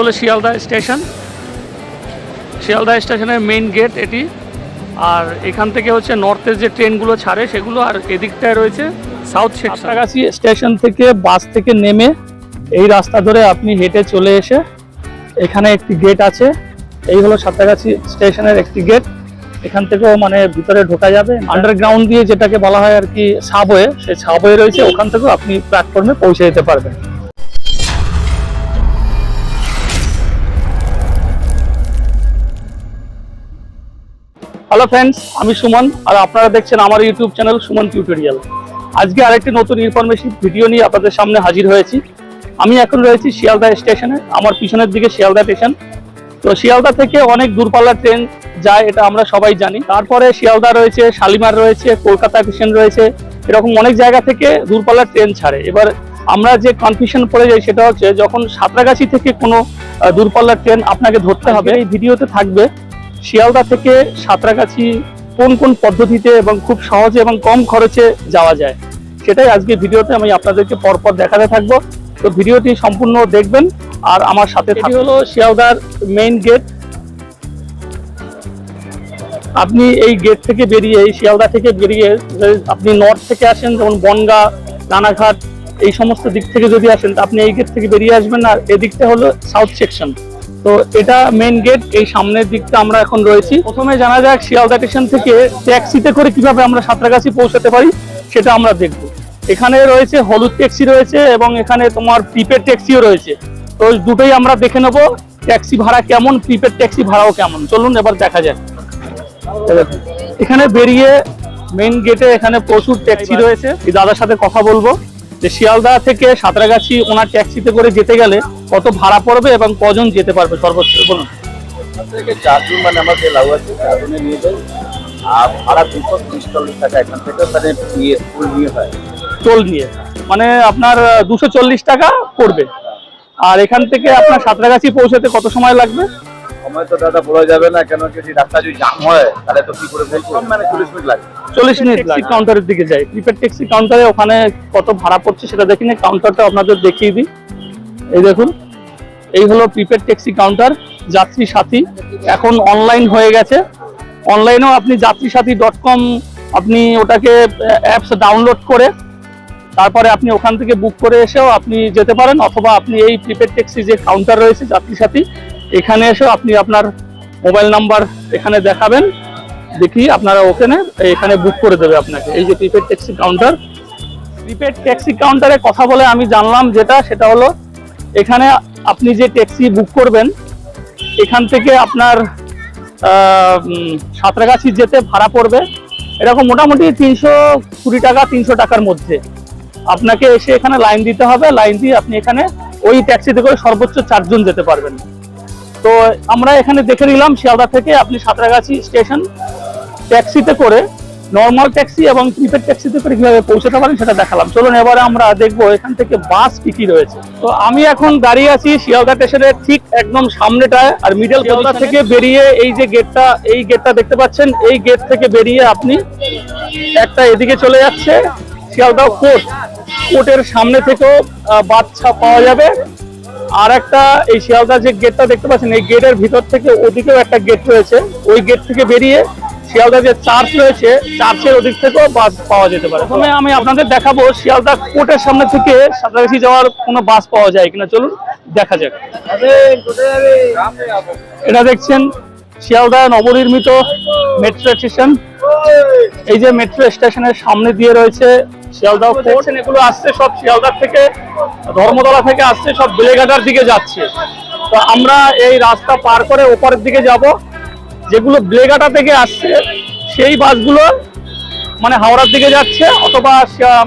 হলো শিয়ালদা স্টেশন। শিয়ালদা স্টেশনের main gate এটি। আর এখান থেকে হচ্ছে নর্থের যে ট্রেনগুলো ছাড়ে, সেগুলো আর এদিকটায় রয়েছে সাউথ সাঁতরাগাছি স্টেশন থেকে বাস থেকে নেমে এই রাস্তা ধরে আপনি হেঁটে চলে এসে এখানে একটি গেট আছে। এই হলো সাঁতরাগাছি স্টেশনের একটি গেট এখান থেকেও মানে ভিতরে ঢোকা যাবে। আন্ডারগ্রাউন্ড দিয়ে যেটাকে বলা হয় আর কি সাবওয়ে সেই সাবওয়ে রয়েছে। ওখান থেকেও আপনি প্ল্যাটফর্মে পৌঁছে যেতে পারবেন। হ্যালো ফ্রেন্ডস আমি সুমন আর আপনারা দেখছেন আমার ইউটিউব চ্যানেল সুমন টিউটোরিয়াল আজকে আরেকটি নতুন ইনফরমেশন ভিডিও নিয়ে আপনাদের সামনে হাজির হয়েছি। আমি এখন রয়েছি শিয়ালদা স্টেশনে আমার পিছনের দিকে শিয়ালদা স্টেশন তো শিয়ালদা থেকে অনেক দূরপাল্লার ট্রেন যায়, এটা আমরা সবাই জানি। তারপরে শিয়ালদা রয়েছে, শালিমার রয়েছে, কলকাতা স্টেশন রয়েছে। এরকম অনেক জায়গা থেকে দূরপাল্লার ট্রেন ছাড়ে। এবার আমরা যে কনফিউশন পড়ে যাই, সেটা হচ্ছে যখন সাঁতরাগাছি থেকে কোনো দূরপাল্লার ট্রেন আপনাকে ধরতে হবে, এই ভিডিওতে থাকবে শিয়ালদা থেকে সাঁতরাগাছি কোন কোন পদ্ধতিতে এবং খুব সহজে এবং কম খরচে যাওয়া যায় সেটাই আজকে ভিডিওতে আমি আপনাদেরকে পরপর দেখাতে থাকব। তো ভিডিওটি সম্পূর্ণ দেখবেন আর আমার সাথে এটি হলো শিয়ালদার মেইন গেট আপনি এই গেট থেকে বেরিয়ে এই শিয়ালদা থেকে বেরিয়ে আপনি নর্থ থেকে আসেন যেমন বনগা রানাঘাট এই সমস্ত দিক থেকে যদি আসেন আপনি এই গেট থেকে বেরিয়ে আসবেন। আর এদিকটা হলো সাউথ সেকশন তো এটা মেইন গেট এই সামনের দিকটা আমরা এখন রয়েছি। প্রথমে জানা যাক শিয়ালদা স্টেশন থেকে ট্যাক্সিতে করে কীভাবে আমরা সাঁতরাগাছি পৌঁছাতে পারি, সেটা আমরা দেখব। এখানে রয়েছে হলুদ ট্যাক্সি রয়েছে এবং এখানে তোমার প্রিপেড ট্যাক্সিও রয়েছে। তো দুটোই আমরা দেখে নেব ট্যাক্সি ভাড়া কেমন প্রিপেড ট্যাক্সি ভাড়াও কেমন। চলুন এবার দেখা যাক। এখানে বেরিয়ে মেইন গেটে এখানে প্রচুর ট্যাক্সি রয়েছে। দাদার সাথে কথা বলব। যে শিয়ালদা থেকে সাঁতরাগাছি ওনার ট্যাক্সিতে করে যেতে গেলে কত ভাড়া পড়বে এবং কজন যেতে পারবে সর্বোচ্চ বলুন। চারজন মানে আমার যে লাউ আছে চারজনে নিয়ে যাই। আর ভাড়া দুশো ত্রিশ চল্লিশ টাকা এখান থেকে মানে নিয়ে ফুল নিয়ে হয়। টোল নিয়ে। মানে আপনার দুশো চল্লিশ টাকা পড়বে। আর এখান থেকে আপনার সাঁতরাগাছি পৌঁছাতে কত সময় লাগবে? সময় তো দাদা বলা যাবে না কেন যদি রাস্তা যদি জাম হয় তাহলে তো কি করে ফেলব মানে চল্লিশ মিনিট লাগে। চল্লিশ মিনিট ট্যাক্সি কাউন্টারের দিকে যাই। প্রিপেড ট্যাক্সি কাউন্টারে ওখানে কত ভাড়া পড়ছে সেটা দেখি না কাউন্টারটা আপনাদের দেখিয়ে দিই। এই দেখুন এই হলো প্রিপেড ট্যাক্সি কাউন্টার যাত্রী সাথী। এখন অনলাইন হয়ে গেছে। অনলাইনেও আপনি যাত্রী সাথী ডট কম আপনি ওটাকে অ্যাপস ডাউনলোড করে তারপরে আপনি ওখান থেকে বুক করে এসেও আপনি যেতে পারেন অথবা আপনি এই প্রিপেড ট্যাক্সি যে কাউন্টার রয়েছে যাত্রী সাথী এখানে এসেও আপনি আপনার মোবাইল নাম্বার এখানে দেখাবেন, দেখি আপনারা ওখানে এখানে বুক করে দেবে আপনাকে। এই যে prepaid taxi counter prepaid taxi কাউন্টারে কথা বলে আমি জানলাম যেটা, সেটা হলো এখানে আপনি যে ট্যাক্সি বুক করবেন, এখান থেকে আপনার সাঁতরাগাছি যেতে ভাড়া পড়বে। এরকম মোটামুটি তিনশো কুড়ি টাকা, তিনশো টাকার মধ্যে। আপনাকে এসে এখানে লাইন দিতে হবে। লাইন দিয়ে আপনি এখানে ওই ট্যাক্সিতে করে সর্বোচ্চ চারজন যেতে পারবেন। তো আমরা এখানে দেখে নিলাম শিয়ালদা থেকে আপনি সাঁতরাগাছি স্টেশন ট্যাক্সিতে করে নর্মাল ট্যাক্সি এবং প্রিপেড ট্যাক্সিতে করে কীভাবে পৌঁছাতে পারেন সেটা দেখালাম। চলুন এবারে আমরা দেখব এখান থেকে বাস কি কি রয়েছে। তো আমি এখন দাঁড়িয়ে আছি শিয়ালদা স্টেশনের ঠিক একদম সামনেটায় আর মিডল শিয়ালদা থেকে? বেরিয়ে এই যে গেটটা এই গেটটা দেখতে পাচ্ছেন এই গেট থেকে বেরিয়ে আপনি একটা এদিকে চলে যাচ্ছে শিয়ালদা কোর্ট কোর্টের সামনে থেকেও বাচ্চা পাওয়া যাবে। আর একটা এই শিয়ালদা যে গেটটা দেখতে পাচ্ছেন, এই গেটের ভিতর থেকে ওদিকেও একটা গেট রয়েছে। ওই গেট থেকে বেরিয়ে শিয়ালদা যে চার্চ রয়েছে চার্চের ওদিক থেকেও বাস পাওয়া যেতে পারে। প্রথমে আমি আপনাদের দেখাবো শিয়ালদা কোর্টের সামনে থেকে সাঁতরাগাছি যাওয়ার কোনো বাস পাওয়া যায় কিনা। চলুন, দেখা যাক। এটা দেখছেন শিয়ালদা নবনির্মিত মেট্রো স্টেশন এই যে মেট্রো স্টেশনের সামনে দিয়ে রয়েছে শিয়ালদা কোর্ট এগুলো আসছে সব শিয়ালদার থেকে, ধর্মতলা থেকে আসছে, সব বেলেঘাটার দিকে যাচ্ছে। তো আমরা এই রাস্তা পার করে ওপরের দিকে যাব। যেগুলো বেলেঘাটা থেকে আসছে, সেই বাসগুলো মানে হাওড়ার দিকে যাচ্ছে অথবা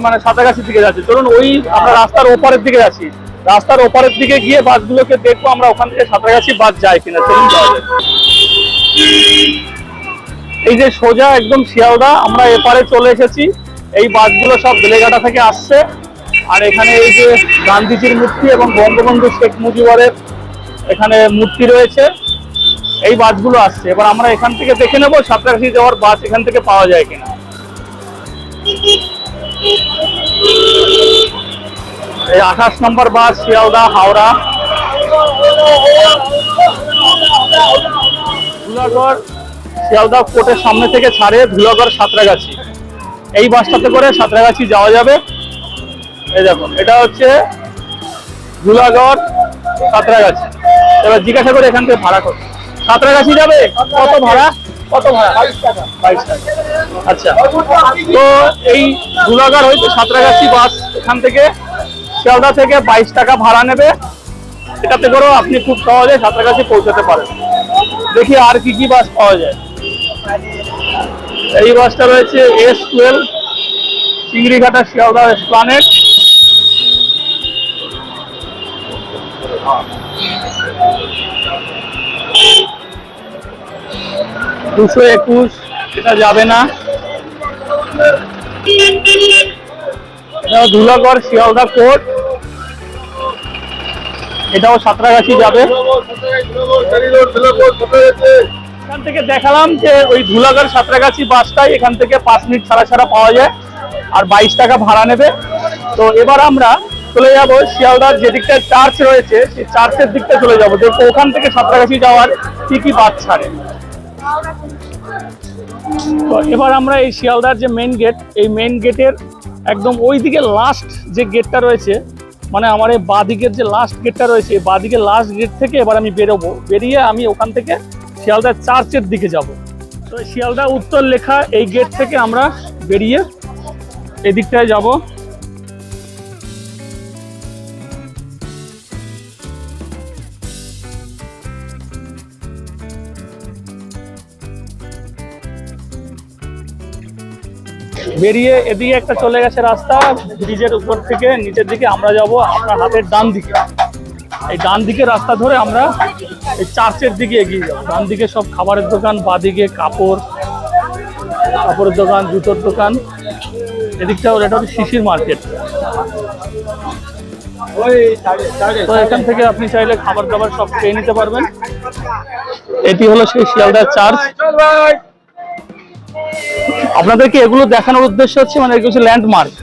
মানে সাঁতরাগাছির দিকে যাচ্ছে। চলুন, ওই আমরা রাস্তার ওপারের দিকে যাচ্ছি। রাস্তার ওপারের দিকে গিয়ে বাসগুলোকে দেখব আমরা ওখান থেকে সাঁতরাগাছি বাস যায় কিনা। চলুন এই যে সোজা একদম শিয়ালদা, আমরা এপারে চলে এসেছি। এই বাসগুলো সব বেলেঘাটা থেকে আসছে। আর এখানে এই যে গান্ধীজির মূর্তি এবং বঙ্গবন্ধু শেখ মুজিবরের এখানে মূর্তি রয়েছে, এই বাসগুলো আসছে। এবার আমরা এখান থেকে দেখে নেব সাঁতরাগাছি যাওয়ার বাস এখান থেকে পাওয়া যায় কিনা। এই আঠাশ নম্বর বাস, শিয়ালদা, হাওড়া। ধুলাগড় শিয়ালদা কোর্টের সামনে থেকে ছাড়ে ধুলাগড় সাঁতরাগাছি। এই বাসটাতে করে সাঁতরাগাছি যাওয়া যাবে। এই দেখুন, এটা হচ্ছে ধুলাগড় সাঁতরাগাছি। এবার জিজ্ঞাসা করে এখান থেকে ভাড়া কত সাঁতরাগাছি যাবে? কত ভাড়া? কত ভাড়া? বাইশ টাকা। বাইশ টাকা। আচ্ছা তো এই ধুলাগড় হইতে সাঁতরাগাছি বাস এখান থেকে শিয়ালদা থেকে বাইশ টাকা ভাড়া নেবে। এটাতে করেও আপনি খুব সহজে সাঁতরাগাছি পৌঁছাতে পারেন। দেখি আর কি কি বাস পাওয়া যায়। এই বাসটা রয়েছে S twelve Chingrighata Sealdah planet দুশো একুশ, এটা যাবে না। ধুলাগড় শিয়ালদা কোর্ট এটাও সাঁতরাগাছি যাবে। এখান থেকে দেখালাম যে ওই ধুলাগড় সাঁতরাগাছি বাসটাই এখান থেকে পাঁচ মিনিট ছাড়া ছাড়া পাওয়া যায় আর বাইশ টাকা ভাড়া নেবে। তো এবার আমরা চলে যাব শিয়ালদার যে দিকটা চার্চ রয়েছে, সেই চার্চের দিকটা চলে যাব। দেখব ওখান থেকে সাঁতরাগাছি যাওয়ার কি কি বাস ছাড়ে। তো এবার আমরা এই শিয়ালদার যে মেইন গেট এই মেইন গেটের একদম ওই দিকে লাস্ট যে গেটটা রয়েছে মানে আমার এই বাঁদিকের যে লাস্ট গেটটা রয়েছে বাঁদিকের লাস্ট গেট থেকে এবার আমি বেরোবো। বেরিয়ে আমি ওখান থেকে শিয়ালদা চার্চের দিকে যাব। তো শিয়ালদা উত্তর লেখা এই গেট থেকে আমরা বেরিয়ে এদিকটায় যাব। বেরিয়ে এদিকে একটা চলে গেছে রাস্তা, ব্রিজের উপর থেকে নিচের দিকে আমরা যাব আপনার হাতের ডান দিকে। এই ডান দিকে রাস্তা ধরে আমরা এই চার্চের দিকে এগিয়ে যাব। ডান দিকে সব খাবারের দোকান বাদিকে কাপড়, কাপড়ের দোকান, জুতোর দোকান। এদিকটা হলো এটা হচ্ছে শিশির মার্কেট। তো এখান থেকে আপনি চাইলে খাবার দাবার সব খেয়ে নিতে পারবেন। এটি হলো সেই শিয়ালদার চার্চ। আপনাদেরকে এগুলো দেখানোর উদ্দেশ্য হচ্ছে মানে এগুলো হচ্ছে ল্যান্ডমার্ক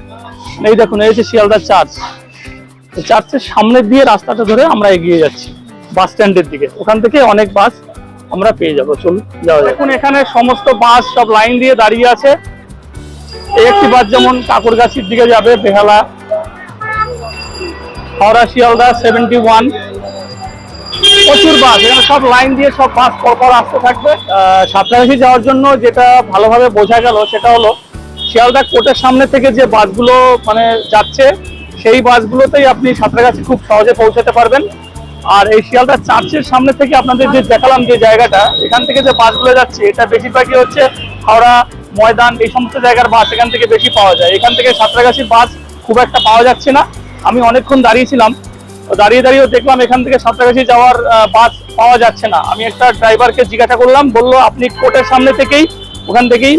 এই দেখুন, এই হচ্ছে শিয়ালদার চার্চ। চার্চের সামনে দিয়ে রাস্তাটা ধরে আমরা এগিয়ে যাচ্ছি। বাস স্ট্যান্ডের দিকে। ওখান থেকে অনেক বাস আমরা পেয়ে যাব। চলুন যাওয়া যাক। এখন এখানে সমস্ত বাস সব লাইন দিয়ে দাঁড়িয়ে আছে। একটি বাস যেমন কাকুরগাছির দিকে যাবে বেহালা হাওড়া শিয়ালদা সেভেন্টি ওয়ান প্রচুর বাস এখানে সব লাইন দিয়ে সব বাস পরপর আসতে থাকবে। আহ, যাওয়ার জন্য যেটা ভালোভাবে বোঝা গেল সেটা হলো শিয়ালদা কোর্টের সামনে থেকে যে বাসগুলো মানে যাচ্ছে সেই বাসগুলোতেই আপনি সাঁতরাগাছি খুব সহজে পৌঁছাতে পারবেন। আর এই শিয়ালদা চার্চের সামনে থেকে আপনাদের যে দেখালাম যে জায়গাটা, এখান থেকে যে বাসগুলো যাচ্ছে, এটা বেশিরভাগই হচ্ছে হাওড়া, ময়দান, এই সমস্ত জায়গার বাস এখান থেকে বেশি পাওয়া যায়। এখান থেকে সাঁতরাগাছির বাস খুব একটা পাওয়া যাচ্ছে না। আমি অনেকক্ষণ দাঁড়িয়েছিলাম। দাঁড়িয়ে দাঁড়িয়েও দেখলাম এখান থেকে সাঁতরাগাছি যাওয়ার বাস পাওয়া যাচ্ছে না। আমি একটা ড্রাইভারকে জিজ্ঞাসা করলাম, বলল, আপনি কোর্টের সামনে থেকেই, ওখান থেকেই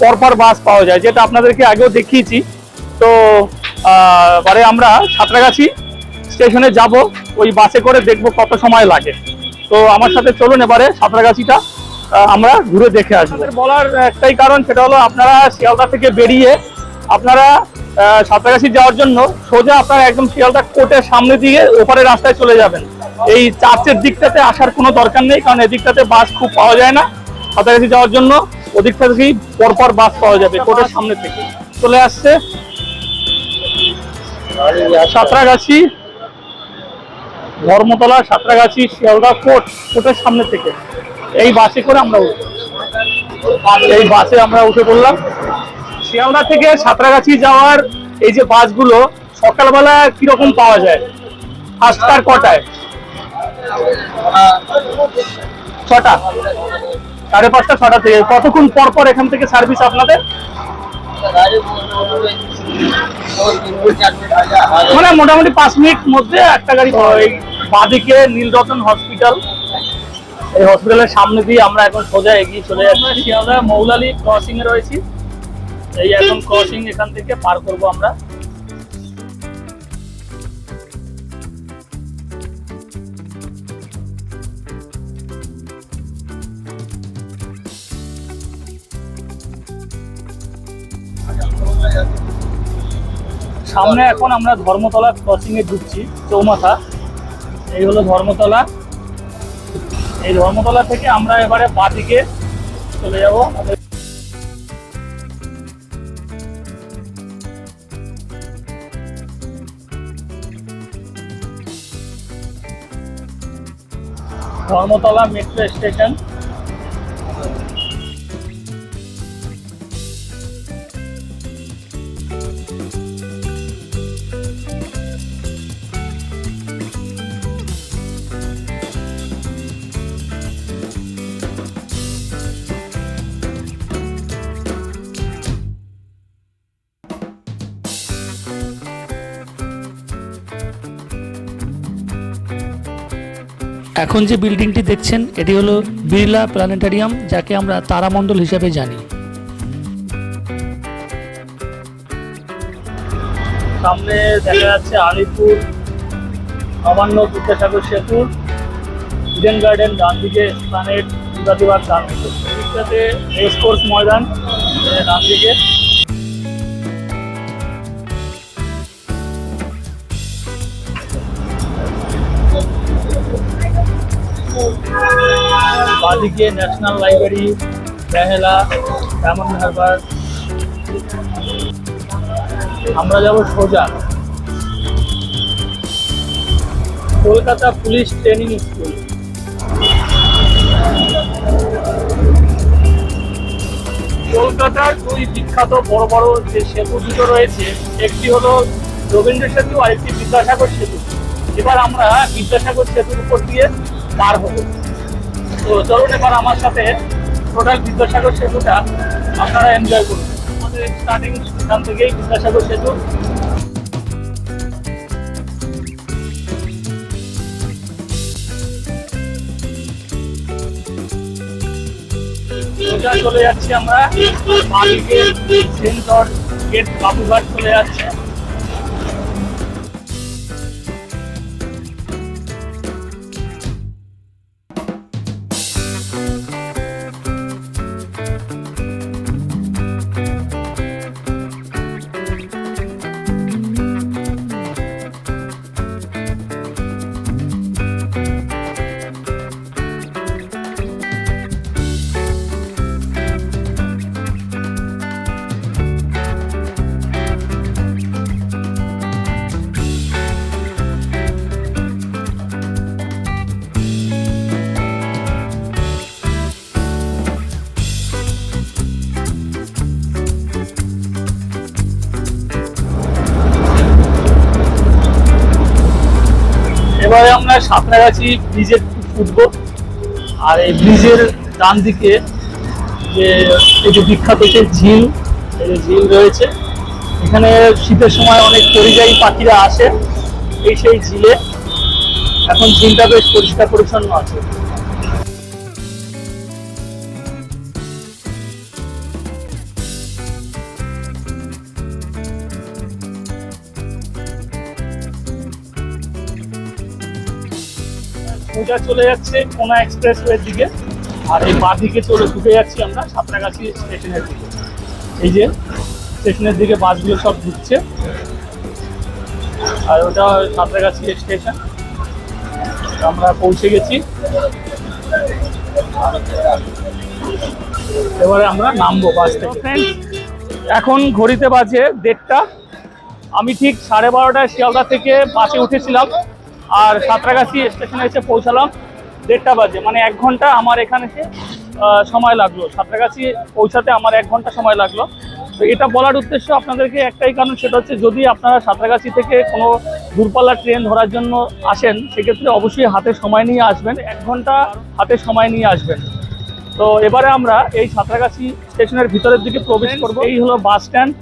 পরপর বাস পাওয়া যায়। যেটা আপনাদেরকে আগেও দেখিয়েছি। তো এবারে আমরা সাঁতরাগাছি স্টেশনে যাব ওই বাসে করে দেখব কত সময় লাগে। তো আমার সাথে চলুন এবারে সাঁতরাগাছিটা আমরা ঘুরে দেখে আসব। বলার একটাই কারণ সেটা হলো আপনারা শিয়ালদা থেকে বেরিয়ে আপনারা সাঁতরাগাছি যাওয়ার জন্য সোজা আপনারা একদম শিয়ালদা কোর্টের সামনে দিয়ে ওপারে রাস্তায় চলে যাবেন। এই চার্চের দিকটাতে আসার কোনো দরকার নেই কারণ এদিকটাতে বাস খুব পাওয়া যায় না। সাঁতরাগাছি যাওয়ার জন্য ওদিকটা থেকেই পরপর বাস পাওয়া যাবে কোর্টের সামনে থেকে। চলে আসছে। সাঁতরাগাছি ধর্মতলা সাঁতরাগাছি, শিয়ালদা কোর্ট, কোর্টের সামনে থেকে। এই বাসে করে আমরা। এই বাসে আমরা উঠে পড়লাম। শিয়ালদা থেকে সাঁতরাগাছি যাওয়ার এই যে বাসগুলো, সকালবেলা কীরকম পাওয়া যায়? আটটার কটায়? ছটা। সাড়ে পাঁচটা, ছটা থেকে। কতক্ষণ পর পর এখান থেকে সার্ভিস আপনাদের? মানে মোটামুটি পাঁচ মিনিট মধ্যে একটা গাড়ি বাদিকে নীলরতন হসপিটাল। এই হসপিটালের সামনে দিয়ে আমরা এখন সোজা এগিয়ে চলে যাচ্ছি। শিয়ালদা মৌলালি ক্রসিং এ রয়েছি। এই এখন ক্রসিং এখান থেকে পার করব আমরা। সামনে এখন আমরা ধর্মতলা ক্রসিং এ ঢুকছি, চৌমাথা। এই হলো ধর্মতলা। এই ধর্মতলা থেকে আমরা এবারে বাদিকে চলে যাব। ধর্মতলা মেট্রো স্টেশন এখন যে বিল্ডিংটি দেখছেন, এটি হলো বিড়লা প্ল্যানেটারিয়াম যাকে আমরা তারামণ্ডল হিসাবে জানি। সামনে দেখা যাচ্ছে আলিপুর নবান্ন বিদ্যাসাগর সেতু ইডেন গার্ডেন ডান দিকে প্ল্যানেট বিবাদিবার ডান দিকে। এদিকটাতে রেস কোর্স ময়দান ডান দিকে। বাদিকে national library Behala diamond harbour. আমরা যাব সোজা। Kolkata police training school. কলকাতার দুই বিখ্যাত বড় বড় যে সেতু দুটো রয়েছে, একটি হলো রবীন্দ্র সেতু আর একটি বিদ্যাসাগর সেতু। এবার আমরা বিদ্যাসাগর সেতুর উপর দিয়ে পার হব। তো চলুন এবার আমার সাথে টোটাল বিদ্যাসাগর সেতুটা আপনারা এনজয় করুন। আমাদের স্টার্টিং এখান থেকেই বিদ্যাসাগর সেতু। চলে যাচ্ছি আমরা বাদিকে সেন্টর গেট বাবুঘাট চলে যাচ্ছে। এবারে আমরা সাঁতরাগাছি ব্রিজের উঠবো আর এই ব্রিজের ডান দিকে যে এই যে বিখ্যাত যে ঝিল, এই ঝিল রয়েছে, এখানে শীতের সময় অনেক পরিযায়ী পাখিরা আসে এই সেই ঝিলে। এখন ঝিলটা বেশ পরিষ্কার পরিচ্ছন্ন আছে। সোজা চলে যাচ্ছে কোনা এক্সপ্রেস ওয়ের দিকে। আর এই বাঁ দিকে চলে ঢুকে যাচ্ছি আমরা সাঁতরাগাছি স্টেশনের দিকে। এই যে স্টেশনের দিকে বাসগুলো সব ঢুকছে। আর ওটা সাঁতরাগাছি স্টেশন। আমরা পৌঁছে গেছি। এবারে আমরা নামবো বাস থেকে। এখন ঘড়িতে বাজে দেড়টা। আমি ঠিক সাড়ে বারোটায় শিয়ালদা থেকে বাসে উঠেছিলাম। আর সাঁতরাগাছি স্টেশনে এসে পৌঁছালাম দেড়টা বাজে। মানে এক ঘণ্টা আমার এখানে এসে সময় লাগল। সাঁতরাগাছি পৌঁছাতে আমার এক ঘণ্টা সময় লাগল। তো এটা বলার উদ্দেশ্য আপনাদেরকে একটাই কারণ সেটা হচ্ছে যদি আপনারা সাঁতরাগাছি থেকে কোনো দূরপাল্লা ট্রেন ধরার জন্য আসেন সেক্ষেত্রে অবশ্যই হাতে সময় নিয়ে আসবেন। এক ঘণ্টা হাতে সময় নিয়ে আসবেন। তো এবারে আমরা এই সাঁতরাগাছি স্টেশনের ভিতরের দিকে প্রবেশ করব। এই হলো বাস স্ট্যান্ড।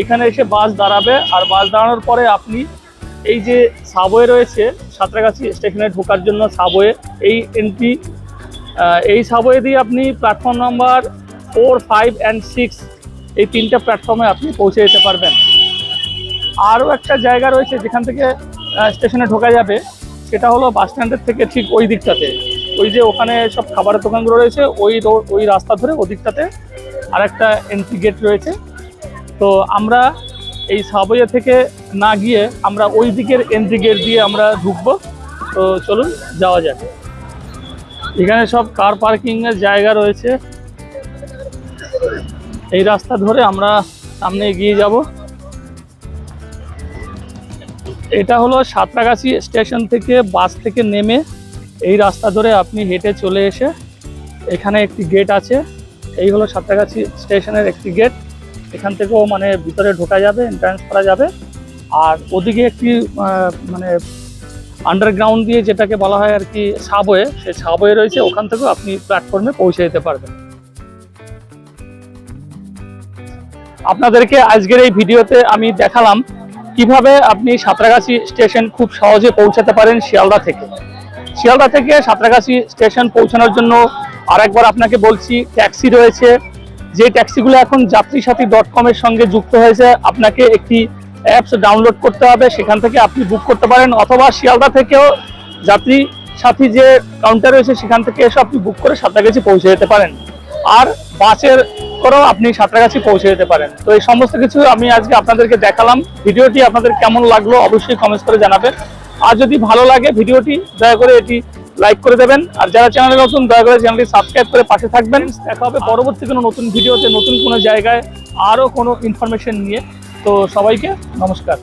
এখানে এসে বাস দাঁড়াবে। আর বাস দাঁড়ানোর পরে আপনি এই যে সাবওয়ে রয়েছে সাঁতরাগাছি স্টেশনে ঢোকার জন্য সাবওয়ে এই এন্ট্রি এই সাবওয়ে দিয়ে আপনি platform number four five and six এই তিনটা প্ল্যাটফর্মে আপনি পৌঁছে যেতে পারবেন। আরও একটা জায়গা রয়েছে যেখান থেকে স্টেশনে ঢোকা যাবে, সেটা হলো বাস স্ট্যান্ডের থেকে ঠিক ওই দিকটাতে। ওই যে ওখানে সব খাবারের দোকানগুলো রয়েছে, ওই ওই রাস্তা ধরে ওদিকটাতে আর একটা এন্ট্রি গেট রয়েছে। তো আমরা এই সাবওয়ে থেকে না গিয়ে আমরা ওই দিকের এন্ট্রি গেট দিয়ে আমরা ঢুকবো। তো চলুন, যাওয়া যাক। এখানে সব কার পার্কিংয়ের জায়গা রয়েছে। এই রাস্তা ধরে আমরা সামনে এগিয়ে যাব। এটা হলো সাঁতরাগাছি স্টেশন থেকে বাস থেকে নেমে এই রাস্তা ধরে আপনি হেঁটে চলে এসে এখানে একটি গেট আছে। এই হলো সাঁতরাগাছি স্টেশনের একটি গেট এখান থেকেও মানে ভিতরে ঢোকা যাবে এন্ট্রান্স করা যাবে। আর ওদিকে একটি মানে আন্ডারগ্রাউন্ড দিয়ে যেটাকে বলা হয় আর কি সাবওয়ে সেই সাবওয়ে রয়েছে, ওখান থেকেও আপনি প্ল্যাটফর্মে পৌঁছে যেতে পারবেন। আপনাদেরকে আজকের এই ভিডিওতে আমি দেখালাম কীভাবে আপনি সাঁতরাগাছি স্টেশন খুব সহজে পৌঁছাতে পারেন শিয়ালদা থেকে। শিয়ালদা থেকে সাঁতরাগাছি স্টেশন পৌঁছানোর জন্য আরেকবার আপনাকে বলছি, ট্যাক্সি রয়েছে যে ট্যাক্সিগুলো এখন যাত্রী সাথী ডট কমের সঙ্গে যুক্ত হয়েছে, আপনাকে একটি অ্যাপস ডাউনলোড করতে হবে। সেখান থেকে আপনি বুক করতে পারেন অথবা শিয়ালদা থেকেও যাত্রী সাথী যে কাউন্টার রয়েছে, সেখান থেকে এসে আপনি বুক করে সাঁতরাগাছি পৌঁছে যেতে পারেন। আর বাসের করেও আপনি সাঁতরাগাছি পৌঁছে যেতে পারেন। তো এই সমস্ত কিছু আমি আজকে আপনাদেরকে দেখালাম। ভিডিওটি আপনাদের কেমন লাগল অবশ্যই কমেন্টস করে জানাবেন। আর যদি ভালো লাগে, ভিডিওটি দয়া করে এটি লাইক করে দেবেন। আর যারা চ্যানেলে নতুন, দয়া করে চ্যানেলটি সাবস্ক্রাইব করে পাশে থাকবেন। দেখা হবে পরবর্তী কোনো নতুন ভিডিওতে নতুন কোনো জায়গায় আরও কোনো ইনফরমেশন নিয়ে। তো সবাইকে নমস্কার।